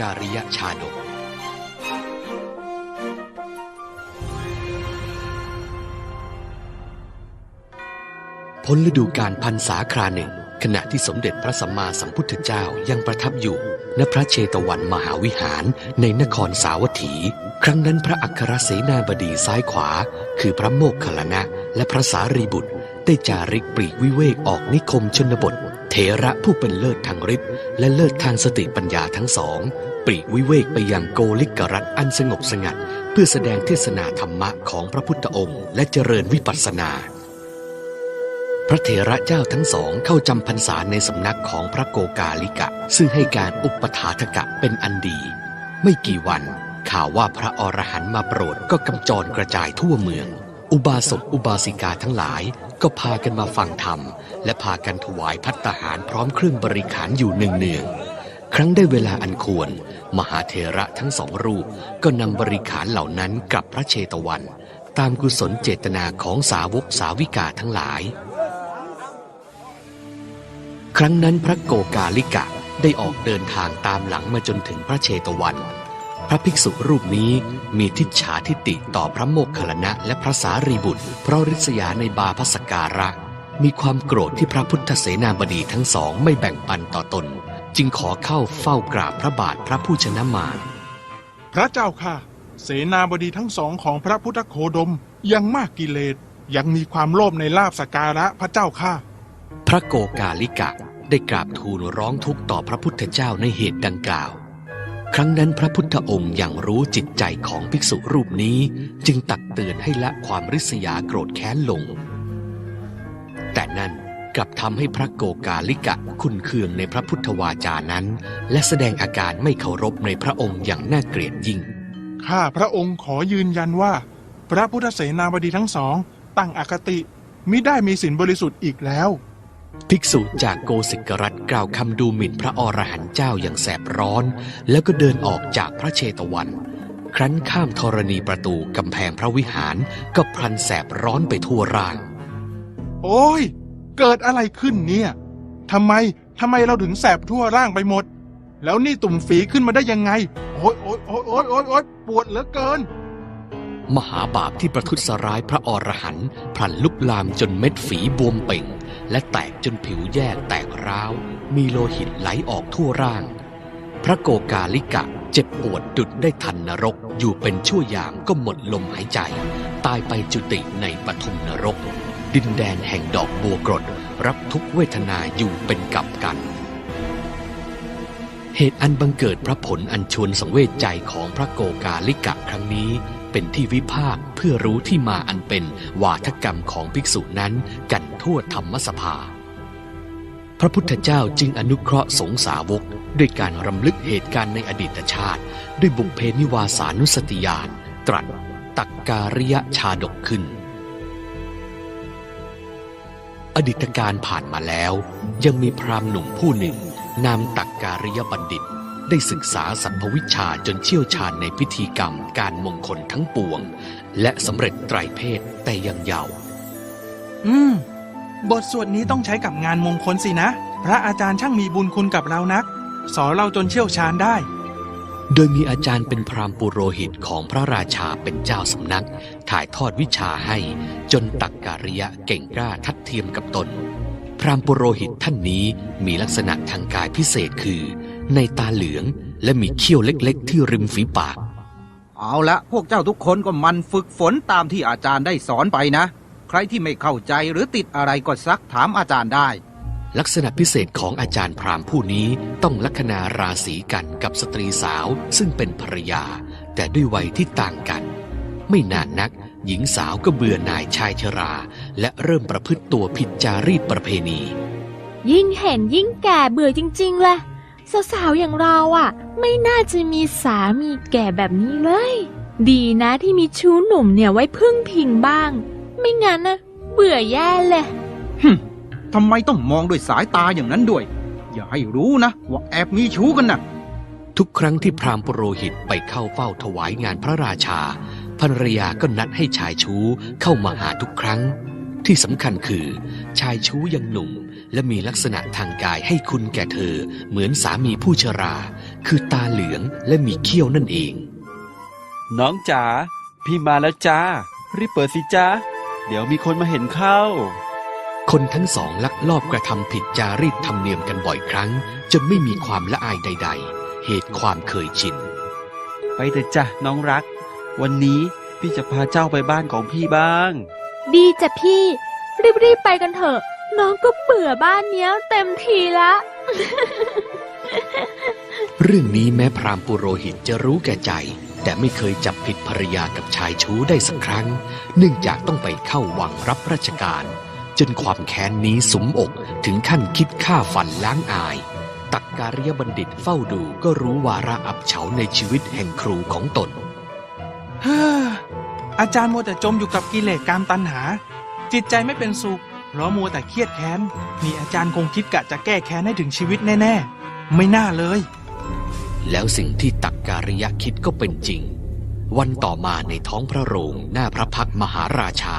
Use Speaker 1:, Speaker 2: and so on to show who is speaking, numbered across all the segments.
Speaker 1: การิยชาดก พ้นฤดูการพันษาคราหนึ่ง ขณะที่สมเด็จพระสัมมาสัมพุทธเจ้ายังประทับอยู่ ณพระเชตวันมหาวิหารในนครสาวัตถี ครั้งนั้นพระอัครเสนาบดีซ้ายขวา คือพระโมคคัลลนะและพระสารีบุตร ได้จาริกปลีกวิเวกออกนิคมชนบท เถระผู้เป็นเลิศทางฤทธิ์และเลิศทางสติปัญญาทั้งสอง ปลีวิเวกไปยังโกลิกรัฐอันสงบสงัด เพื่อแสดงเทศนาธรรมะของพระพุทธองค์ และเจริญวิปัสสนา พระเถระเจ้าทั้งสองเข้าจำพรรษาในสำนักของพระโกกาลิกะ ซึ่งให้การอุปถาธกะเป็นอันดี ไม่กี่วันข่าวว่าพระอรหันต์มาโปรดก็กำจรกระจายทั่วเมือง อุบาสกอุบาสิกาทั้งหลายก็พากันมาฟังธรรม และพากันถวายพัตตาหารพร้อมเครื่องบริขารอยู่เนืองๆ รั้งได้เวลาอันควร มหาเถระทั้งสองรูปก็นำบริขารเหล่านั้นกลับพระเชตวัน ตามกุศลเจตนาของสาวกสาวิกาทั้งหลาย ครั้งนั้นพระโกกาลิกะได้ออกเดินทางตามหลังมาจนถึงพระเชตวัน พระภิกษุรูปนี้มีทิฏฐาทิฏฐิต่อพระโมคคัลลนะและพระสารีบุตร เพราะริษยาในบาพสการะ มีความโกรธที่พระพุทธเสนาบดีทั้งสองไม่แบ่งปันต่อตน จึงขอเข้าเฝ้ากราบพระบาทพระผู้ชนะมาร
Speaker 2: พระเจ้าค่ะ เสนาบดีทั้งสองของพระพุทธโคดมยังมากกิเลสยังมีความโลภในลาบสกการะพระเจ้าค่ะ
Speaker 1: พระโกกาลิกะได้กราบทูลร้องทุกข์ต่อพระพุทธเจ้าในเหตุดังกล่าว ครั้งนั้นพระพุทธองค์อย่างรู้จิตใจของภิกษุรูปนี้จึงตักเตือนให้ละความริษยาโกรธแค้นลง แต่นั่น กลับทำให้พระโกกาลิกะขุนเคืองในพระพุทธวาจานั้น และแสดงอาการไม่เคารพในพระองค์อย่างน่าเกลียดยิ่ง
Speaker 2: ข้าพระองค์ขอยืนยันว่า พระพุทธเสนาบดีทั้งสอง ตั้งอคติมิได้มีสินบริสุทธิ์อีกแล้ว
Speaker 1: ภิกษุจากโกสิกรัฐกล่าวคำดูหมิ่นพระอรหันต์เจ้าอย่างแสบร้อน แล้วก็เดินออกจากพระเชตวัน ครั้นข้ามธรณีประตูกำแพงพระวิหารก็พลันแสบร้อนไปทั่วร่าง
Speaker 2: โอ้ย เกิดอะไรขึ้นเนี่ยทำไมทำไมเราถึงแสบทั่วร่างไปหมด แล้วนี่ตุ่มฝีขึ้นมาได้ยังไง โอ้ยโอ้ยโอ้ยโอ้ยโอ้ยโอ้ยปวดเหลือเกิน
Speaker 1: มหาบาปที่ประทุษร้ายพระอรหันต์พลันลุกลามจนเม็ดฝีบวมเป่ง และแตกจนผิวแยกแตกร้าว มีโลหิตไหลออกทั่วร่าง พระโกกาลิกะเจ็บปวดดุดได้ทันนรก อยู่เป็นชั่วยามก็หมดลมหายใจ ตายไปจุติในปฐุมนรก ดินแดนแห่งดอกบัวกรดรับทุกเวทนาอยู่เป็นกับกัน เหตุอันบังเกิดพระผลอันชวนสังเวชใจของพระโกกาลิกะครั้งนี้เป็นที่วิพากษ์เพื่อรู้ที่มาอันเป็นวาทกรรมของภิกษุนั้นกันทั่วธรรมสภา พระพุทธเจ้าจึงอนุเคราะห์สงสาวก ด้วยการรำลึกเหตุการณ์ในอดีตชาติ ด้วยบุพเพนิวาสานุสติญาณตรัสตักการิยชาดกขึ้น ดีตการผ่านมาแล้ว ยังมีพราหมณ์หนุ่มผู้หนึ่ง นามตักการิยบัณฑิต ได้ศึกษาสัพพวิชาจนเชี่ยวชาญในพิธีกรรมการมงคลทั้งปวง และสำเร็จไตรเพศแต่ยังเยาว์
Speaker 3: อืม บทสวดนี้ต้องใช้กับงานมงคลสินะ พระอาจารย์ช่างมีบุญคุณกับเรานัก สอนเราจนเชี่ยวชาญได้
Speaker 1: โดยมีอาจารย์เป็นพราหมณ์ปุโรหิตของพระราชาเป็นเจ้าสำนัก ถ่ายทอดวิชาให้จนตักการิยะเก่งกล้าทัดเทียมกับตน พราหมณ์ปุโรหิตท่านนี้มีลักษณะทางกายพิเศษคือ ในตาเหลืองและมีเขี้ยวเล็กๆ ที่ริมฝีปาก
Speaker 4: เอาละพวกเจ้าทุกคนก็มันฝึกฝนตามที่อาจารย์ได้สอนไปนะ ใครที่ไม่เข้าใจหรือติดอะไรก็ซักถามอาจารย์ได้
Speaker 1: ลักษณะพิเศษของอาจารย์พราหมณ์ผู้นี้ต้องลัคนาราศีกันกับสตรีสาว ซึ่งเป็นภรรยา แต่ด้วยวัยที่ต่างกัน ไม่นานนัก หญิงสาวก็เบื่อหน่ายชายชรา และเริ่มประพฤติตัวผิดจารีตประเพณี
Speaker 5: ยิ่งเห็นยิ่งแก่เบื่อจริงๆเลยสาวๆอย่างเราอะ ไม่น่าจะมีสามีแก่แบบนี้เลย ดีนะที่มีชู้หนุ่มเนี่ยไว้พึ่งพิงบ้าง ไม่งั้นนะเบื่อแย่เลย
Speaker 4: ทำไมต้องมองด้วยสายตาอย่างนั้นด้วย อย่าให้รู้นะ ว่าแอบมีชู้กันนะ
Speaker 1: ทุกครั้งที่พราหมณ์ปุโรหิตไปเข้าเฝ้าถวายงานพระราชาภรรยาก็นัดให้ชายชู้เข้ามาหาทุกครั้ง ที่สำคัญคือ ชายชู้ยังหนุ่ม และมีลักษณะทางกายให้คุณแก่เธอ เหมือนสามีผู้ชรา คือตาเหลืองและมีเขี้ยวนั่นเอง
Speaker 6: น้องจ๋าพี่มาแล้วจ้ารีบเปิดสิจ้าเดี๋ยวมีคนมาเห็นเข้า
Speaker 1: คนทั้งสองลักลอบกระทำผิดจารีตธรรมเนียมกันบ่อยครั้ง จนไม่มีความละอายใด ๆ เหตุความเคยชิน
Speaker 6: ไปเถอะจ้ะน้องรัก วันนี้พี่จะพาเจ้าไปบ้านของพี่บ้าง
Speaker 5: ดีจ้ะพี่ รีบๆไปกันเถอะ น้องก็เบื่อบ้านเนี้ยเต็มทีละ
Speaker 1: เรื่องนี้แม้พราหมณ์ปุโรหิตจะรู้แก่ใจ แต่ไม่เคยจับผิดภรรยากับชายชู้ได้สักครั้ง เนื่องจากต้องไปเข้าวังรับราชการ จนความแค้นนี้สมอกถึงขั้นคิดฆ่าฟันล้างอาย ตักการยบัณฑิตเฝ้าดูก็รู้วาระอับเฉาในชีวิตแห่งครูของตน
Speaker 3: เฮ้ออาจารย์มัวแต่จมอยู่กับกิเลสกามตัณหา จิตใจไม่เป็นสุขเพราะมัวแต่เครียดแค้นนี่อาจารย์คงคิดกะจะแก้แค้นให้ถึงชีวิตแน่ ๆ ไม่น่าเลย
Speaker 1: แล้วสิ่งที่ตักการยะคิดก็เป็นจริง วันต่อมาในท้องพระโรงหน้าพระพักตร์มหาราชา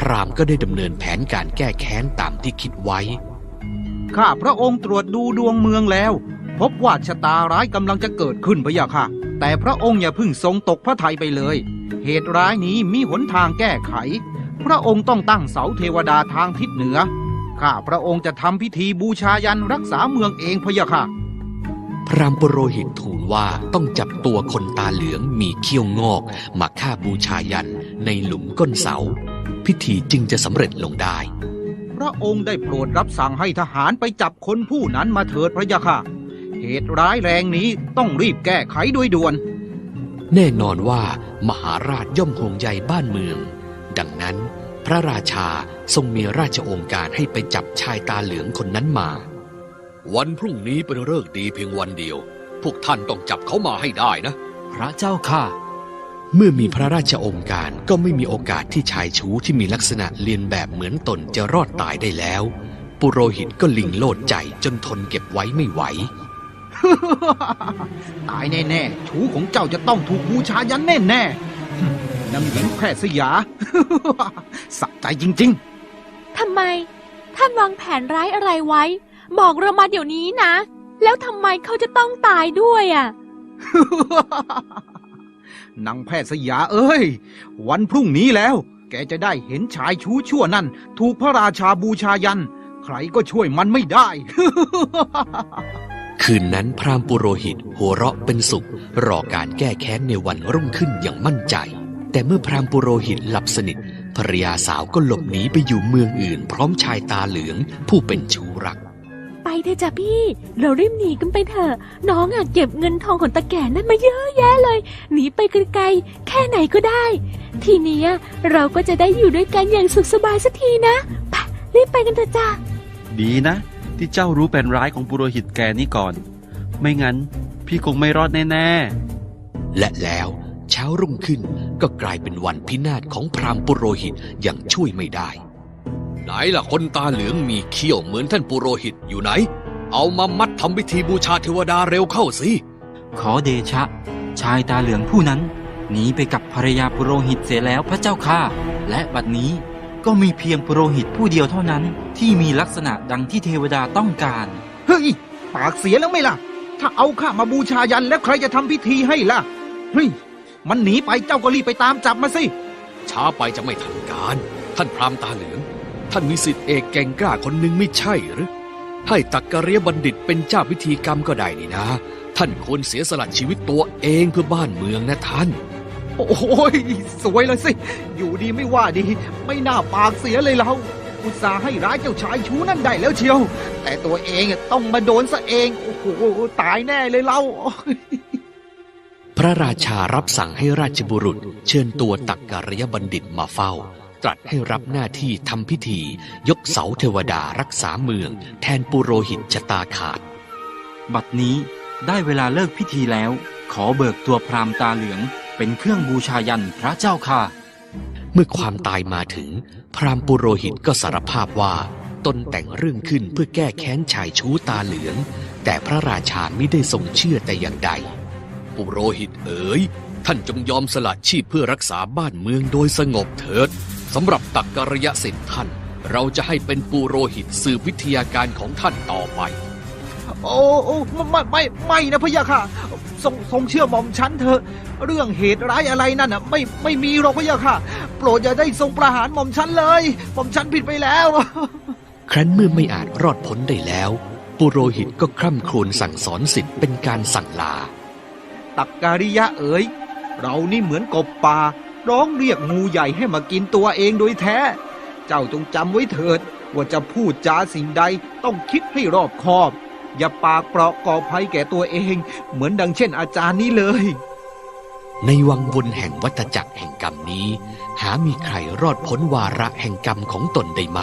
Speaker 1: พราหมณ์ก็ได้ดำเนินแผนการแก้แค้นตามที่คิดไว้
Speaker 4: ข้าพระองค์ตรวจดูดวงเมืองแล้ว พบว่าชะตาร้ายกำลังจะเกิดขึ้นพะยะค่ะ แต่พระองค์อย่าเพึ่งทรงตกพระทัยไปเลย เหตุร้ายนี้มีหนทางแก้ไข พระองค์ต้องตั้งเสาเทวดาทางทิศเหนือ ข้าพระองค์จะทำพิธีบูชายันรักษาเมืองเองพะยะค่ะ
Speaker 1: พราหมณ์ปุโรหิตทูลว่าต้องจับตัวคนตาเหลืองมีเขี้ยวงอกมาฆ่าบูชายันในหลุมก้นเสา พิธีจึงจะสำเร็จลงได้
Speaker 4: พระองค์ได้โปรดรับสั่งให้ทหารไปจับคนผู้นั้นมาเถิดพระยะค่ะ เหตุร้ายแรงนี้ต้องรีบแก้ไขโดยด่วน
Speaker 1: แน่นอนว่ามหาราชย่อมห่วงใยบ้านเมือง ดังนั้น พระราชาทรงมีราชโองการให้ไปจับชายตาเหลืองคนนั้นมา วันพรุ่งนี้เป็นฤกษ์ดีเพียงวันเดียว พวกท่านต้องจับเขามาให้ได้นะ
Speaker 7: พระเจ้าค่ะ
Speaker 1: เมื่อมีพระราชโองการก็ไม่มีโอกาสที่ชายชู้ที่มีลักษณะเลียนแบบเหมือนตนจะรอดตายได้แล้ว ปุโรหิตก็ลิงโลดใจจนทนเก็บไว้ไม่ไหว
Speaker 4: ตายแน่ๆ ชูของเจ้าจะต้องถูกบูชายันแน่ๆนางหญิงแพทย์สยาสะใจจริง
Speaker 5: ทำไม ท่านวางแผนร้ายอะไรไว้ บอกเรามาเดี๋ยวนี้นะ แล้วทำไมเขาจะต้องตายด้วยอะ
Speaker 4: ๆ นางแพทย์สยาเอ้ย วันพรุ่งนี้แล้ว แกจะได้เห็นชายชู้ชั่วนั่น ถูกพระราชาบูชายัน ใครก็ช่วยมันไม่ได้
Speaker 1: คืนนั้นพราหมณ์ปุโรหิตหัวเราะเป็นสุข รอการแก้แค้นในวันรุ่งขึ้นอย่างมั่นใจ แต่เมื่อพราหมณ์ปุโรหิตหลับสนิทภรรยาสาวก็หลบหนีไปอยู่เมืองอื่น พร้อมชายตาเหลืองผู้เป็นชู้รัก
Speaker 5: เถอะจ้ะพี่ เรารีบหนีกันไปเถอะ น้องอะเก็บเงินทองของตาแก่นั่นมาเยอะแยะเลย หนีไปไกลๆแค่ไหนก็ได้ ทีเนี้ยเราก็จะได้อยู่ด้วยกันอย่างสุขสบายสักทีนะไปรีบไปกันเถอะจ้ะ
Speaker 6: ดีนะ ที่เจ้ารู้แผนร้ายของปุโรหิตแกนี่ก่อน ไม่งั้น พี่คงไม่รอดแน่
Speaker 1: และแล้วเช้ารุ่งขึ้นก็กลายเป็นวันพินาศของพราหมณ์ปุโรหิตอย่างช่วยไม่ได้ ไหนล่ะคนตาเหลืองมีเขี้ยวเหมือนท่านปุโรหิตอยู่ไหน เอามามัดทำพิธีบูชาเทวดาเร็วเข้าสิ
Speaker 7: ขอเดชะ ชายตาเหลืองผู้นั้นหนีไปกับภรรยาปุโรหิตเสียแล้วพระเจ้าค่ะ และบัดนี้ก็มีเพียงปุโรหิตผู้เดียวเท่านั้น ที่มีลักษณะดังที่เทวดาต้องการ
Speaker 4: เฮ้ย ปากเสียแล้วไหมล่ะ ถ้าเอาข้ามาบูชายันแล้วใครจะทำพิธีให้ล่ะ เฮ้ย มันหนีไปเจ้าก็รีบไปตามจับมาสิ
Speaker 1: ช้าไปจะไม่ทันการ ท่านพราหมณ์ตาเหลือง ท่านมีสิทธิเอกเก่งกล้าคนหนึ่งไม่ใช่หรือ ให้ตักกะเรียบัณฑิตเป็นเจ้าพิธีกรรมก็ได้นี่นะ ท่านควรเสียสละชีวิตตัวเองเพื่อบ้านเมืองนะท่าน
Speaker 4: โอ้ยสวยเลยสิ อยู่ดีไม่ว่าดี ไม่น่าปากเสียเลยเราอุตส่าห์ให้ร้ายเจ้าชายชูนั่นได้แล้วเชียว แต่ตัวเองอะต้องมาโดนซะเอง โอ้โห ตายแน่เลยเรา
Speaker 1: พระราชารับสั่งให้ราชบุรุษ เชิญตัวตักกะระยบัณฑิตมาเฝ้า ตรัสให้รับหน้าที่ทำพิธี ยกเสาเทวดารักษาเมือง แทนปุโรหิตชะตาขาด
Speaker 7: บัดนี้ได้เวลาเลิกพิธีแล้ว ขอเบิกตัวพราหมณ์ตาเหลืองเป็นเครื่องบูชายันพระเจ้าค่ะ
Speaker 1: เมื่อความตายมาถึง พราหมณ์ปุโรหิตก็สารภาพว่า ตนแต่งเรื่องขึ้นเพื่อแก้แค้นชายชู้ตาเหลือง แต่พระราชาไม่ได้ทรงเชื่อแต่อย่างใด ปุโรหิตเอ๋ยท่านจงยอมสละชีพเพื่อรักษาบ้านเมืองโดยสงบเถิด สำหรับตักกระยะสิทธิ์ท่าน เราจะให้เป็นปุโรหิตสืบวิทยาการของท่านต่อไป
Speaker 4: โอ้โอ้ไม่ไม่ไม่นะพะยะค่ะทรงทรงเชื่อหม่อมฉันเถอะ เรื่องเหตุร้ายอะไรนั่นอะไม่ไม่มีหรอกพะยะค่ะ โปรดอย่าได้ทรงประหารหม่อมฉันเลยหม่อมฉันผิดไปแล้ว
Speaker 1: ครั้นเมื่อไม่อาจรอดพ้นได้แล้ว ปุโรหิตก็คร่ำครวญสั่งสอนสิทธิ์เป็นการสั่งลา
Speaker 4: ตักการิยะเอ๋ย เรานี่เหมือนกบป่า ร้องเรียกงูใหญ่ให้มากินตัวเองโดยแท้ เจ้าจงจำไว้เถิด ว่าจะพูดจาสิ่งใดต้องคิดให้รอบคอบ อย่าปากเปราะก่อภัยแก่ตัวเอง เหมือนดังเช่นอาจารย์นี้เลย
Speaker 1: ในวังวนแห่งวัฏจักรแห่งกรรมนี้ หามีใครรอดพ้นวาระแห่งกรรมของตนได้ไหม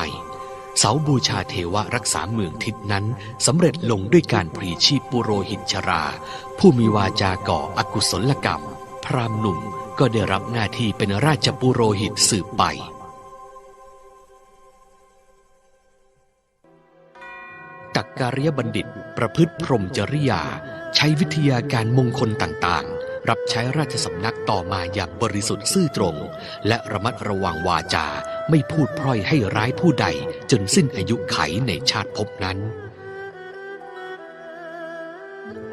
Speaker 1: เสาบูชาเทวะรักษาเมืองทิศนั้นสำเร็จลงด้วยการพรีชีพปุโรหิตชรา ผู้มีวาจาก่ออกุศลกรรม พราหมณ์หนุ่มก็ได้รับหน้าที่เป็นราชปุโรหิตสืบไป ตักการยบัณฑิตประพฤติพรหมจริยา ใช้วิทยาการมงคลต่างๆ รับใช้ราชสำนักต่อมาอย่างบริสุทธิ์ซื่อตรง และระมัดระวังวาจาไม่พูดพร่อยให้ร้ายผู้ใดจนสิ้นอายุไขในชาติภพนั้น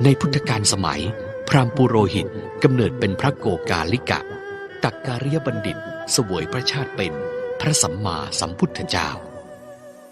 Speaker 1: ในพุทธกาลสมัย พราหมณ์ปุโรหิตกำเนิดเป็นพระโกกาลิกะ ตักการิยบัณฑิตสวยพระชาติเป็นพระสัมมาสัมพุทธเจ้า